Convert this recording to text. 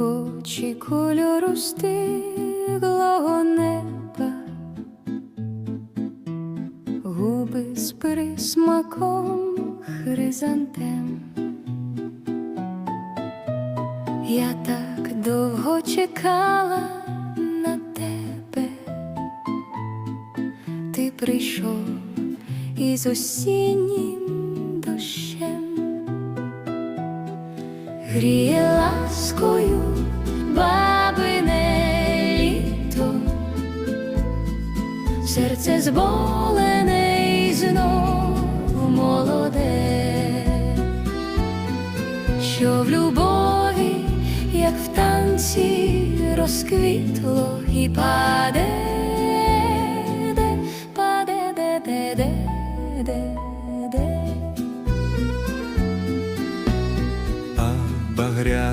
очі кольору стиглого неба, губи з присмаком хризантем. Я так довго чекала на тебе, ти прийшов із осіннім дощем, гріє ласкою серце зболене і знов молоде, що в любові, як в танці, розквітло і паде, паде, де. А багряна